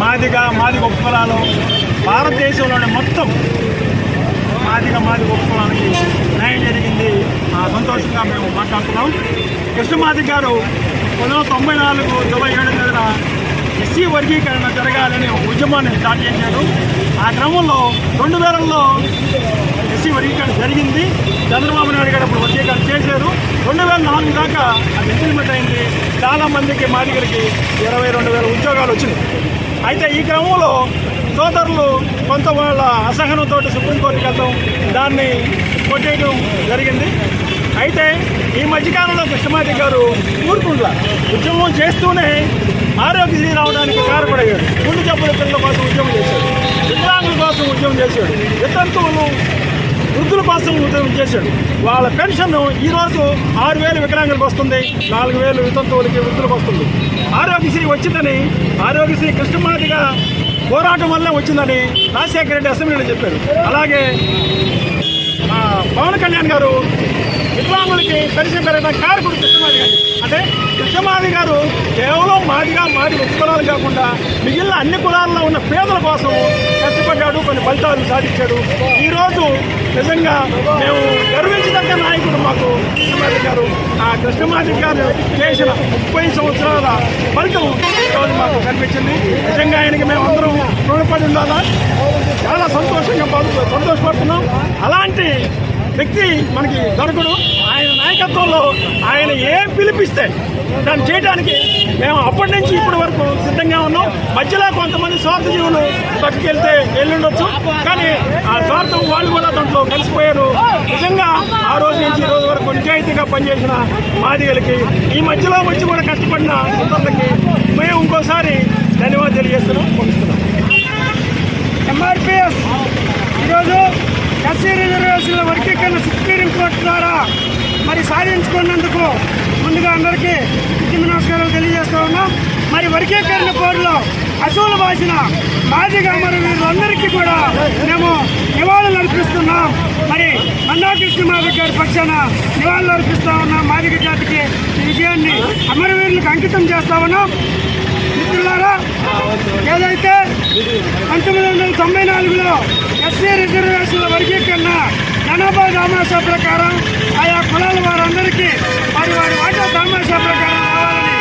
మాదిగా మాది గొప్ప కులాలు భారతదేశంలోని మొత్తం మాదిగా మాది గొప్ప కులానికి న్యాయం జరిగింది. ఆ సంతోషంగా మేము మాట్లాడుతున్నాం. కృష్ణమాది గారు పంతొమ్మిది వందల తొంభై నాలుగు జూలై ఏడు తేదీన ఎస్సీ వర్గీకరణ జరగాలని ఉద్యమాన్ని స్టార్ట్ చేశారు. ఆ క్రమంలో రెండు వేలలో ఎస్సీ వర్గీకరణ జరిగింది. చంద్రబాబు నాయుడు గారు అప్పుడు వర్గీకరణ చేశారు. రెండు వేల నాలుగు దాకా అది ఇంప్లిమెంట్ అయింది. చాలామందికి మాదిగలకి ఇరవై రెండు వేల ఉద్యోగాలు వచ్చినాయి. అయితే ఈ క్రమంలో సోదరులు కొంత వాళ్ళ అసహనంతో సుప్రీంకోర్టుకి వెళ్తాం దాన్ని కొట్టేయడం జరిగింది. అయితే ఈ మధ్యకాలంలో కృష్ణమాటి గారు ఊరుకుండ్ల. ఉద్యమం చేస్తూనే ఆరోగ్యశ్రీ రావడానికి కారపడయ్యాడు. గుండె జబ్బుల పిల్లల కోసం ఉద్యమం చేశాడు. వికలాంగుల కోసం ఉద్యమం చేశాడు. వితంతువులు వృద్ధుల కోసం ఉద్యమం చేశాడు. వాళ్ళ పెన్షన్ ఈరోజు ఆరు వేలు వికలాంగులకు వస్తుంది. నాలుగు వేలు వితంతువులకి వృద్ధులకు వస్తుంది. ఆరోగ్యశ్రీ వచ్చిందని ఆరోగ్యశ్రీ కృష్ణమాదిగా పోరాటం వల్లే వచ్చిందని రాజశేఖర రెడ్డి అసెంబ్లీలో చెప్పారు. అలాగే పవన్ కళ్యాణ్ గారు వికలాంగులకి పరిచయం పెరగడం కారకుడు కృష్ణమాది గారు. అంటే కృష్ణమాది గారు కేవలం మాదిగా మాది ఒక కాకుండా మిగిలిన అన్ని కులాల్లో ఉన్న పేదల కోసం కష్టపడ్డాడు కొన్ని ఫలితాలు సాధించాడు. ఈరోజు నిజంగా మేము గర్వించదగ్గ నాయకుడు మాకు కృష్ణమాది గారు. ఆ కృష్ణమాది గారు చేసిన ముప్పై సంవత్సరాల ఫలితం ఈరోజు మాకు కనిపించింది. నిజంగా ఆయనకి మేము అందరం రుణపడి ఉండాలా? చాలా సంతోషంగా సంతోషపడుతున్నాం. అలాంటి వ్యక్తి మనకి దొరకడు ఆయన నాయకత్వంలో ఆయన ఏం పిలిపిస్తే దాన్ని చేయడానికి మేము అప్పటి నుంచి ఇప్పటి వరకు సిద్ధంగా ఉన్నాం. మధ్యలో కొంతమంది స్వార్థ జీవులు పట్టుకెళ్తే వెళ్ళుండొచ్చు కానీ ఆ స్వార్థం వాళ్ళు కూడా దాంట్లో కలిసిపోయారు. నిజంగా ఆ రోజు నుంచి ఈ రోజు వరకు నిజాయితీగా పనిచేసిన మాదిగలకి ఈ మధ్యలో వచ్చి కూడా కష్టపడిన సోదరులకి మేము ఇంకోసారి ధన్యవాదాలు తెలియజేస్తున్నాం పంపిస్తున్నాం ఎంఆర్పిఎస్. ఈరోజు ఎస్సీ రిజర్వేషన్ల వర్గీకరణ సుప్రీం కోర్టు ద్వారా మరి సాధించుకున్నందుకు ముందుగా అందరికీ ఉద్యమ నమస్కారాలు తెలియజేస్తూ ఉన్నాం. మరి వర్గీకరణ కోర్టులో అసూలు బాసిన మాదిగా మరి వీళ్ళందరికీ కూడా మేము నివాళులు అర్పిస్తున్నాం. మరి మందాకృష్ణ మాధవ్ గారి పక్షాన నివాళులు అర్పిస్తా ఉన్నాం. మాదిక జాతికి ఈ విజయాన్ని అమరవీరులకు అంకితం చేస్తా ఉన్నాం. మిత్రులారా ఏదైతే పంతొమ్మిది వందల తొంభై నాలుగులో ఎస్సీ రిజర్వేషన్ల వర్గీకరణ జనాభా దామాషా ప్రకారం ఆయా కులాల వారందరికీ వారి వారి వాటా దామాషా ప్రకారం రావాలని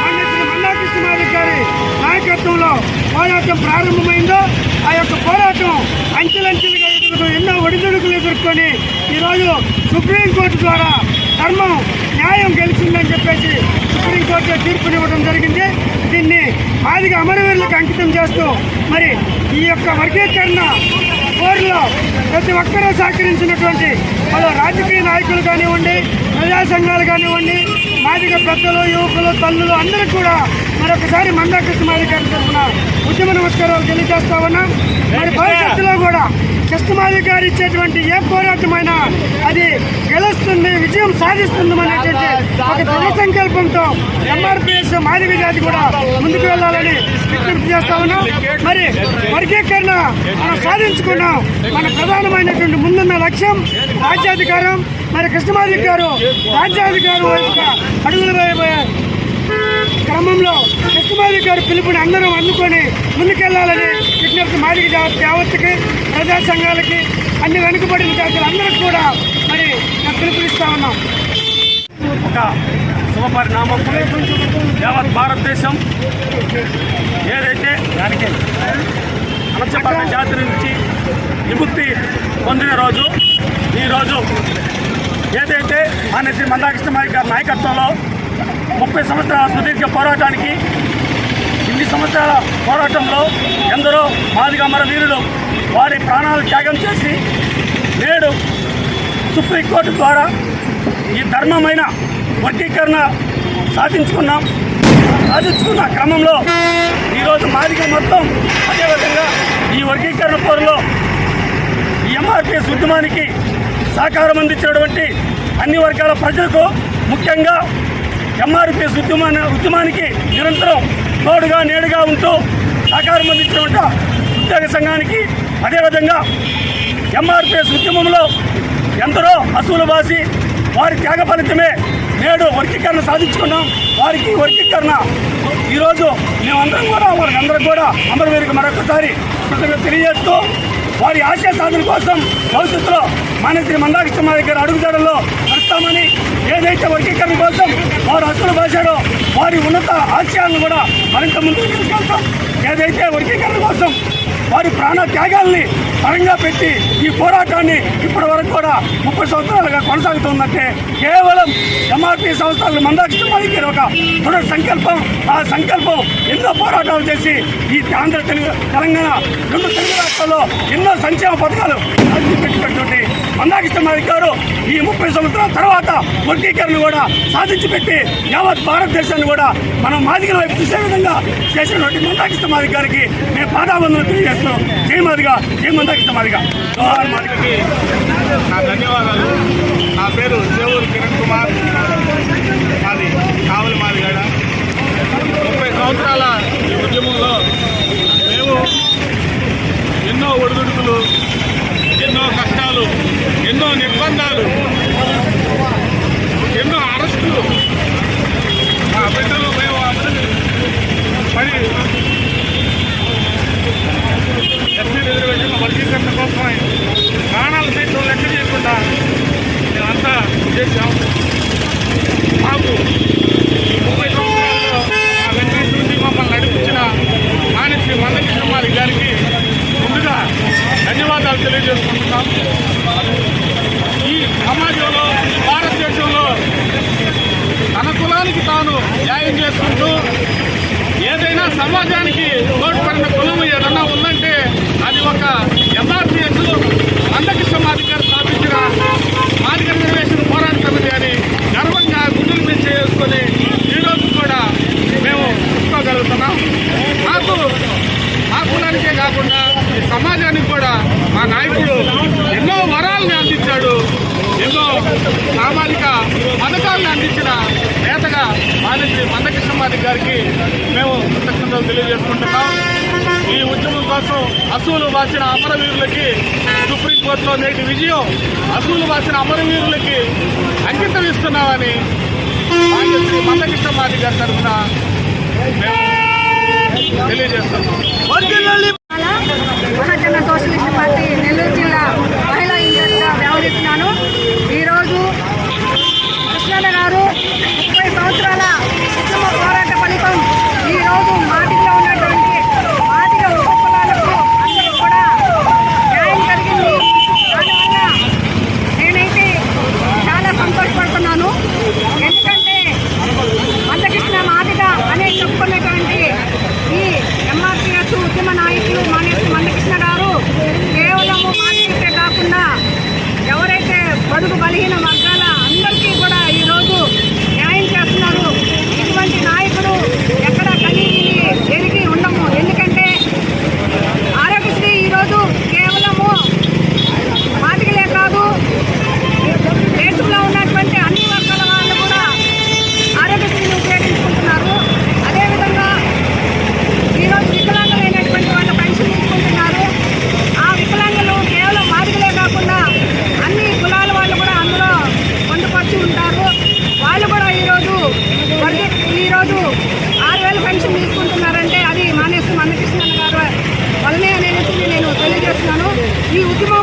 పండితులు మల్లాకృష్ణమాధి గారి నాయకత్వంలో పోరాటం ప్రారంభమైందో ఆ యొక్క పోరాటం అంచెలంచెలుగా ఎదుర్కొని ఎన్నో ఒడిదుడుకులు ఎదుర్కొని ఈరోజు సుప్రీంకోర్టు ద్వారా ధర్మం న్యాయం గెలిచిందని చెప్పేసి సుప్రీంకోర్టు తీర్పునివ్వడం జరిగింది. దీన్ని మాదిగా అమరవీరులకు అంకితం చేస్తూ మరి ఈ యొక్క వర్గీకరణ పోరులో ప్రతి ఒక్కరూ సహకరించినటువంటి పలు రాజకీయ నాయకులు కానివ్వండి ప్రజా సంఘాలు కానివ్వండి మాదిగ పెద్దలు యువకులు తల్లులు అందరూ కూడా మరొకసారి మందాకృష్ణ మాదిగ గారి తరఫున ఉద్యమ నమస్కారాలు తెలియజేస్తా ఉన్నాం. మరి భవిష్యత్తులో కూడా కృష్ణమాది గారు ఇచ్చేటువంటి ఏ పోరాటమైనా అది గెలుస్తుంది విజయం సాధిస్తుంది అనేటువంటి ఒక దృఢ సంకల్పంతో ఎంఆర్పిఎస్ మాదిగ జాతి కూడా ముందుకు వెళ్ళాలని విజ్ఞప్తి చేస్తా ఉన్నాం. మరి వర్గీకరణ మనం సాధించుకున్నాం. మన ప్రధానమైనటువంటి ముందున్న లక్ష్యం రాజ్యాధికారం. మరి కృష్ణమాది గారు రాజ్యాధికారం వైపుగా అడుగులు క్రమంలో కృష్ణమాది గారి పిలుపుని అందరం అందుకొని ముందుకెళ్ళాలని విజ్ఞప్తి మాదిక జాతి యావత్తుకి ప్రజా సంఘాలకి అన్ని వెనుకబడిన జాతులు అందరికి కూడా మరి నేను పిలుపునిస్తా ఉన్నాం. ఒక శుభపరిణామం యావత్ భారతదేశం ఏదైతే అణచబడిన జాతి నుంచి విముక్తి పొందిన రోజు ఈరోజు ఏదైతే మాన్య శ్రీ మందాకృష్ణ మాదిగ గారి నాయకత్వంలో ముప్పై సంవత్సరాల సుదీర్ఘ పోరాటానికి ఇన్ని సంవత్సరాల పోరాటంలో ఎందరో మాదిగ అమర వీరులు వారి ప్రాణాలు త్యాగం చేసి నేడు సుప్రీంకోర్టు ద్వారా ఈ ధర్మమైన వర్గీకరణ సాధించుకున్నాం. సాధించుకున్న క్రమంలో ఈరోజు మాదిగ మొత్తం అదేవిధంగా ఈ వర్గీకరణ పోరులో ఈ ఎంఆర్పిఎస్ ఉద్యమానికి సహకారం అందించినటువంటి అన్ని వర్గాల ప్రజలకు ముఖ్యంగా ఎంఆర్పిఎస్ ఉద్యమాన ఉద్యమానికి నిరంతరం తోడుగా నేడుగా ఉంటూ సహకారం అందించినటువంటి ఉద్యోగ సంఘానికి అదేవిధంగా ఎంఆర్పిఎస్ ఉద్యమంలో ఎందరో అసూలు బాసి వారి త్యాగ ఫలితమే నేడు వర్గీకరణ సాధించుకున్నాం. వారికి వర్గీకరణ ఈరోజు మేమందరం కూడా వారికి అందరం కూడా అమరవీరికి మరొకసారి కృతజ్ఞత తెలియజేస్తూ వారి ఆశయ సాధన కోసం భవిష్యత్తులో మానశ్రీ మందాకృష్ణ గారి అడుగుజాడల్లో చేస్తామని ఏదైతే వర్గీకరణ కోసం వారు అసలు భాషలో వారి ఉన్నత ఆశయాలను కూడా మరింత ముందుకు తీసుకెళ్తాం. ఏదైతే వర్గీకరణ కోసం వారి ప్రాణ త్యాగాల్ని పరంగా పెట్టి ఈ పోరాటాన్ని ఇప్పటి వరకు కూడా ముప్పై సంవత్సరాలుగా కొనసాగుతుందంటే కేవలం ఎంఆర్పీ సంస్థలు మందాకృష్ణ గారి ఒక దృఢ సంకల్పం. ఆ సంకల్పం ఎన్నో పోరాటాలు చేసి ఈ ఆంధ్ర తెలుగు తెలంగాణ రెండు తెలుగు రాష్ట్రాల్లో ఎన్నో సంక్షేమ పథకాలు పెట్టినటువంటి మందాకృష్ణ గారు ఈ ముప్పై సంవత్సరాల తర్వాత వర్గీకరణ కూడా సాధించి పెట్టి యావత్ భారతదేశాన్ని కూడా మనం మాదిగల వైపు చూసే విధంగా చేసినటువంటి మందాకృష్ణ గారికి మేము పాదాబంధన తెలియజేస్తున్నాం జై మాదిగా జై మందాకృష్ణ మాదిగా. నా ధన్యవాదాలు. నా పేరు చేవూరు కిరణ్ కుమార్. అది కావలి మాదిగాడ. ముప్పై సంవత్సరాల ఈ ఉద్యమంలో మేము ఎన్నో ఒడిదుడుకులు ఎన్నో కష్టాలు ఎన్నో నిర్బంధాలు ఎన్నో అరెస్టులు మా బిడ్డలు మేము అందరూ పడి ఎస్సీ రిజర్వేషన్ వర్గీకరణ కోసమై ప్రాణాలు సైతం లెక్క చేయకుండా మేమంతా చేశాం మాకు ఈ ముప్పై సంవత్సరాల్లో మా వెంకటేశ్వర నుండి మమ్మల్ని నడిపించిన మానశ్రీ మందకృష్ణ మాది గారికి ముందుగా ధన్యవాదాలు తెలియజేసుకుంటున్నాం ఈ సమాజంలో ఈ భారతదేశంలో తన కులానికి తాను న్యాయం చేసుకుంటూ ఏదైనా సమాజానికి తోడ్పడిన కులం ఏదన్నా ఉందంటే అది ఒక ఎంఆర్పిఎస్ అందకృష్ణ మాది గారు స్థాపించిన మాదిగ రిజర్వేషన్ పోరాట సమితి అని గర్వంగా గుడ్డులు మీద చేసుకొని ఈరోజు కూడా మేము చూసుకోగలుగుతున్నాం మాకు మా కులానికే కాకుండా ఈ సమాజానికి కూడా మా నాయకుడు ఎన్నో వరాలని అందించాడు. ఎన్నో సామాజిక పథకాలను అందించిన నేతగా మానేశ్రీ మందకృష్ణ గారికి మేము కృతజ్ఞతలు తెలియజేసుకుంటున్నాం. ఈ ఉద్యమం కోసం అసూలు వాసిన అమరవీరులకి సుప్రీంకోర్టులో నేటి విజయం అసూలు వాసిన అమరవీరులకి అంకితం ఇస్తున్నామని శ్రీ మందకృష్ణ మాది గారి తరఫున తెలియజేస్తున్నాం. పార్టీ నెల్లూరు జిల్లా ఈరోజు కృష్ణన్న గారు ముప్పై సంవత్సరాల కుటుంబ పోరాట ఫలితం ఈరోజు మాటిలో ఉన్న you. Come on.